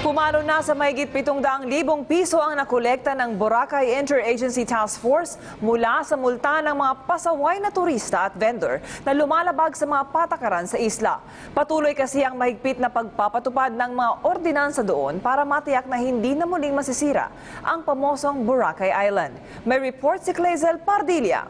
Pumalo na sa mahigit 700,000 piso ang nakolekta ng Boracay Interagency Task Force mula sa multa ng mga pasaway na turista at vendor na lumalabag sa mga patakaran sa isla. Patuloy kasi ang mahigpit na pagpapatupad ng mga ordinansa doon para matiyak na hindi na muling masisira ang pamosong Boracay Island. May report si Clazel Pardilla.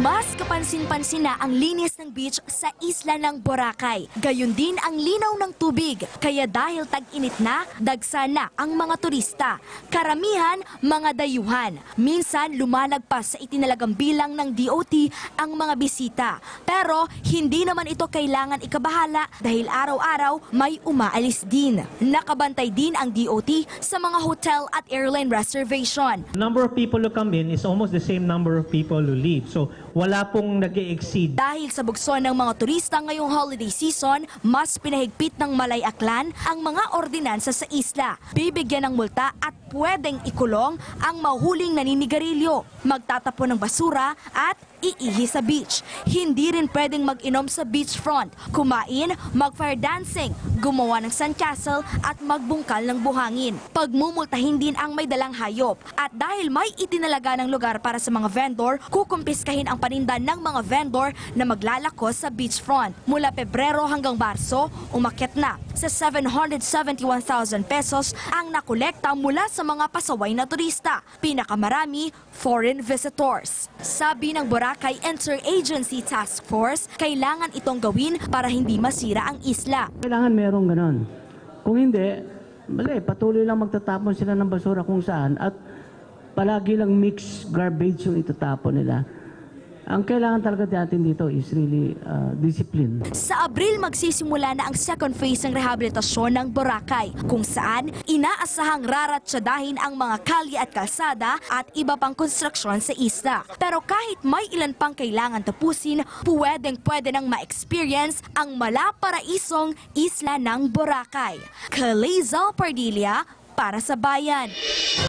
Mas kapansin-pansin na ang linis ng beach sa isla ng Boracay. Gayon din ang linaw ng tubig. Kaya dahil tag-init na, dagsa na ang mga turista. Karamihan, mga dayuhan. Minsan, lumalagpas sa itinalagang bilang ng DOT ang mga bisita. Pero hindi naman ito kailangan ikabahala dahil araw-araw may umaalis din. Nakabantay din ang DOT sa mga hotel at airline reservation. number of people who come in is almost the same number of people who leave. So wala pong nag exceed Dahil sa bugson ng mga turista ngayong holiday season, mas pinahigpit ng Malay Aklan ang mga ordinansa sa isla. Bibigyan ng multa at pwedeng ikulong ang mahuling naninigarilyo, magtatapon ng basura at iihi sa beach. Hindi rin pwedeng mag-inom sa beachfront, kumain, mag-fire dancing, gumawa ng sandcastle at magbungkal ng buhangin. Pagmumultahin din ang may dalang hayop. At dahil may itinalaga ng lugar para sa mga vendor, kukumpiskahin ang paninda ng mga vendor na maglalako sa beachfront. Mula Pebrero hanggang Marso, umakyat na sa 771,000 pesos ang nakolekta mula sa mga pasaway na turista. Pinakamarami, foreign visitors. Sabi ng Boracay Interagency Task Force, kailangan itong gawin para hindi masira ang isla. Kailangan merong ganon. Kung hindi, mali, patuloy lang magtatapon sila ng basura kung saan at palagi lang mixed garbage yung itatapon nila. Ang kailangan talaga natin dito is really uh, discipline. Sa Abril magsisimula na ang second phase ng rehabilitasyon ng Boracay kung saan inaasahang raratsadahin ang mga kalye at kalsada at iba pang konstruksyon sa isla. Pero kahit may ilan pang kailangan tapusin, pwedeng pwede nang ma-experience ang malaparaisong isla ng Boracay. Kalezal Pardilla para sa Bayan.